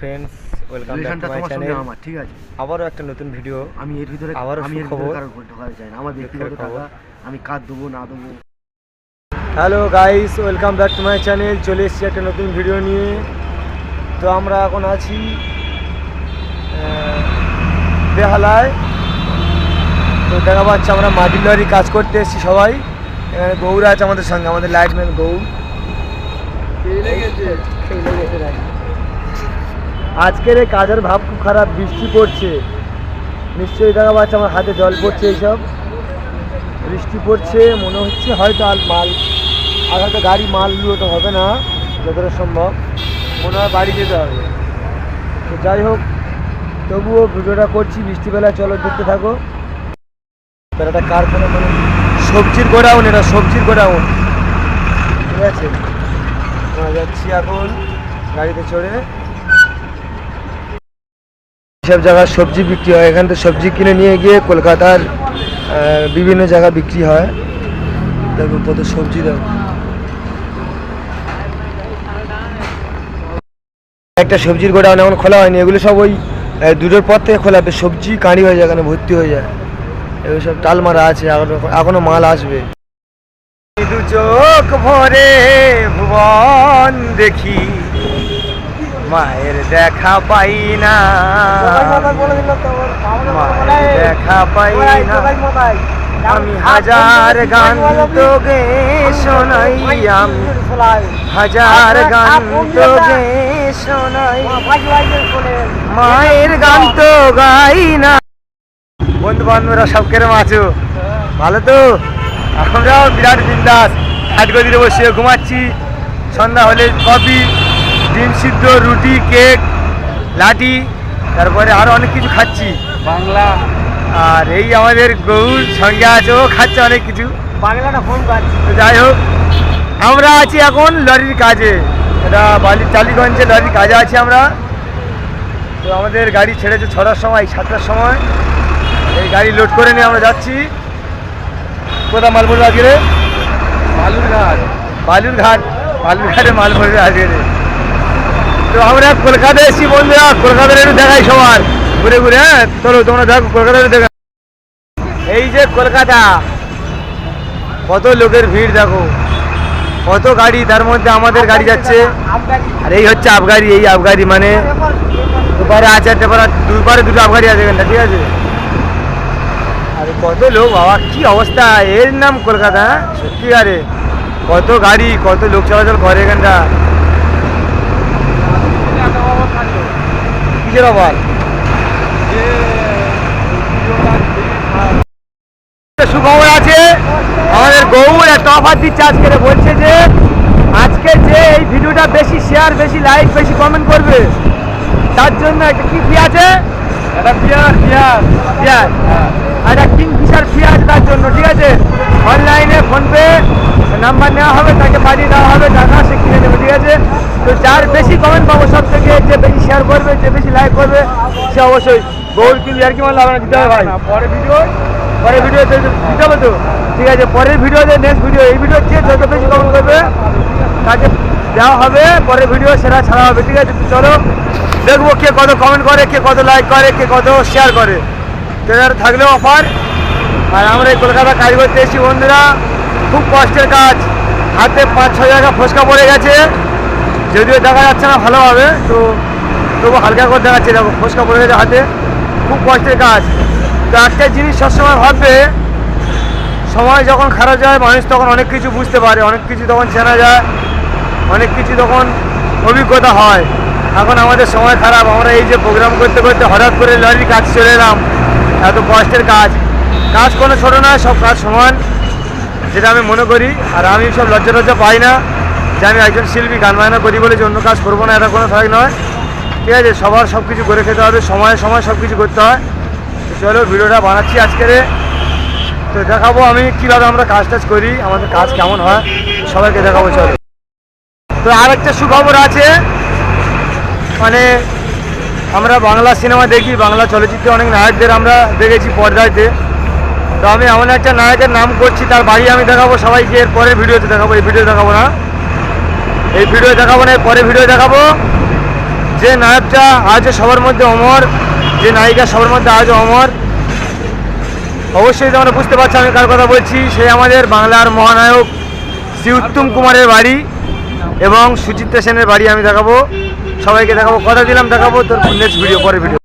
Friends welcome back to my channel আমার ঠিক আছে। আবারও একটা নতুন ভিডিও আমি এর ভিতরে আবারও আমি এর ভিতরে কারও ঢোকাতে চাই না। আমার ব্যক্তিগত টাকা আমি দেবো না দেবো। Hello guys welcome back to my channel চলে এসেছি একটা নতুন ভিডিও নিয়ে। তো আমরা এখন আছি বেহালায়। তো দেখা পাচ্ছে আমরা মাটির লরি কাজ করতে এসেছি সবাই। এখানে গৌর আছে আমাদের সঙ্গে আমাদের লাইটম্যান গৌর। গেছে। ভাই। আজকের এই কাজের ভাব খুব খারাপ, বৃষ্টি পড়ছে। নিশ্চয়ই দেখা পাচ্ছে আমার হাতে জল পড়ছে এইসব। বৃষ্টি পড়ছে, মনে হচ্ছে হয়তো আর মাল, আর হয়তো গাড়ি মাল তো হবে না, যতটা সম্ভব। মনে হয় বাড়ি যেতে হবে। তো যাই হোক, তবুও ভিডিওটা করছি, বৃষ্টিবেলায় চলো দেখতে থাকো। একটা কারখানা মানে সবজির গোডাউন, এটা সবজির গোডাউন। ঠিক আছে। যাচ্ছি এখন গাড়িতে চড়ে। সব জায়গায় সবজি বিক্রি হয়। এখান থেকে সবজি কিনে নিয়ে গিয়ে কলকাতার বিভিন্ন জায়গায় বিক্রি হয়। দেখো কত সবজি দেখো একটা সবজির গোডাউন এখন খোলা হয়নি। এগুলো সব ওই দুটোর পর থেকে খোলা। হবে সবজি কাঁড়ি হয়ে যায় এখানে, ভর্তি হয়ে যায়। এগুলো সব টাল মারা আছে এখনও মাল আসবে। দু চোখ ভরে ভুবন দেখি। মায়ের দেখা পাই না। মায়ের দেখা পাই না। আমি হাজার গান তো গে শোনাই আমি হাজার গান তো গে শোনাই মায়ের গান তো গাই না। বন্ধু বান্ধবরা সব কেরম আছো? ভালো তো? আমরাও বিরাট বিন্দাস। হাটগদিতে বসে ঘুমাচ্ছি। সন্ধ্যা হলে কফি ডিম সিদ্ধ রুটি কেক লাঠি তারপরে আরও অনেক কিছু খাচ্ছি। বাংলা। আর এই আমাদের গৌর সঙ্গে আছে ও খাচ্ছে অনেক কিছু। বাংলাটা ফোন করছি তো যাই হোক আমরা আছি এখন লরির কাজে। এটা বালি টালিগঞ্জে লরির কাজে আছি আমরা। তো আমাদের গাড়ি ছেড়েছে ছটার সময় সাতটার সময়। এই গাড়ি লোড করে নিয়ে আমরা যাচ্ছি। কোথায় মাল পড়বে আজকে রে? বালুরঘাট। বালুর ঘাট বালুর ঘাটে মাল পড়বে আজকে রে। তো আমরা কলকাতায় এসেছি বন্ধুরা, কলকাতার একটু দেখাই সবার। ঘুরে ঘুরে হ্যাঁ? চলো, তোমরা দেখো, কলকাতার দেখা। এই যে কলকাতা, কত লোকের ভিড়, দেখো। কত গাড়ি, তার মধ্যে আমাদের গাড়ি যাচ্ছে। আর এই হচ্ছে আবগাড়ি এই আবগাড়ি মানে দুপারে আছে একটা পারে দুপারে দুটো আবগাড়ি আছে এখানটা, ঠিক আছে? আর কত লোক, বাবা, কি অবস্থা? এর নাম কলকাতা? সত্যি আরে। কত গাড়ি, কত লোক চলাচল করে এখানটা। কিসের অভাব সুখবর আছে আমাদের গৌর একটা অফার দিচ্ছে আজকে বলছে যে আজকে যে এই ভিডিওটা বেশি শেয়ার বেশি লাইক বেশি কমেন্ট করবে তার জন্য একটা কি ফি আছে? একটা পিয়ার পিয়ার পিয়ার একটা কিং ফিশার ফি আছে তার জন্য ঠিক আছে? অনলাইনে ফোনপে নাম্বার নেওয়া হবে তাকে পাঠিয়ে দেওয়া হবে টাকা সে কিনে নেবে ঠিক আছে? তো যার বেশি কমেন্ট পাবো সব থেকে যে বেশি শেয়ার করবে যে বেশি লাইক করবে সে অবশ্যই গৌর কিন্তু আর কি মারলে হবে না দিতে হবে ভাই পরে ভিডিও পরের ভিডিওতে দিতে হবে তো? ঠিক আছে পরের ভিডিওতে নেক্সট ভিডিও এই ভিডিও যে যত বেশি কমেন্ট করবে তাকে দেওয়া হবে পরের ভিডিও সেটা ছাড়া হবে ঠিক আছে? তো চলো দেখব কে কত কমেন্ট করে কে কত লাইক করে কে কত শেয়ার করে। ট্রেনার থাকলেও অফার আর আমরা এই কলকাতা কাজ করতে এসেছি, বন্ধুরা। খুব কষ্টের কাজ। হাতে পাঁচ ছ জায়গা ফসকা পড়ে গেছে। যদিও দেখা যাচ্ছে না ভালোভাবে, তো তবু হালকা করে দেখাচ্ছে। দেখো, ফসকা পড়ে গেছে হাতে। খুব কষ্টের কাজ। তো একটা জিনিস সবসময় ভাববে, সময় যখন খারাপ যায়, মানুষ তখন অনেক কিছু বুঝতে পারে। অনেক কিছু তখন চেনা যায়। অনেক কিছু তখন অভিজ্ঞতা হয়। এখন আমাদের সময় খারাপ। আমরা এই যে প্রোগ্রাম করতে করতে হঠাৎ করে লরির কাজ চলে এলাম। এত কষ্টের কাজ। কাজ কোনো ছোটো নয় সব কাজ সমান, যেটা আমি মনে করি। আর আমি সব লজ্জা লজ্জা পাই না যে আমি একজন শিল্পী, গান বাজনা করি বলে যে অন্য কাজ করব না, এটা কোনো ফাঁক নয়। ঠিক আছে, সবার সব কিছু করে খেতে হবে, সময়ে সময় সব কিছু করতে হয়। তো চলো, ভিডিওটা বানাচ্ছি আজকের তো দেখাবো আমি কীভাবে আমরা কাজ টাজ করি, আমাদের কাজ কেমন হয়, সবাইকে দেখাবো, চলো। তো আর একটা সুখবর আছে মানে আমরা বাংলা সিনেমা দেখি, বাংলা চলচ্চিত্রে অনেক নায়কদের আমরা দেখেছি পর্দায়তে তো আমি এমন একটা নায়কের নাম করছি, তার বাড়ি আমি দেখাবো সবাইকে, এর পরের ভিডিওতে দেখাবো, এই ভিডিও দেখাবো না। এই ভিডিও দেখাবো না, এর পরে ভিডিও দেখাবো। যে নায়কটা আজও সবার মধ্যে অমর, যে নায়িকা সবার মধ্যে আজও অমর, অবশ্যই তোমরা বুঝতে পারছ আমি কার কথা বলছি। সে আমাদের বাংলার মহানায়ক শ্রী উত্তম কুমারের বাড়ি এবং সুচিত্রা সেনের বাড়ি আমি দেখাবো। সবাইকে দেখাবো, কথা দিলাম, দেখাবো, তোর নেক্সট ভিডিও পরে ভিডিও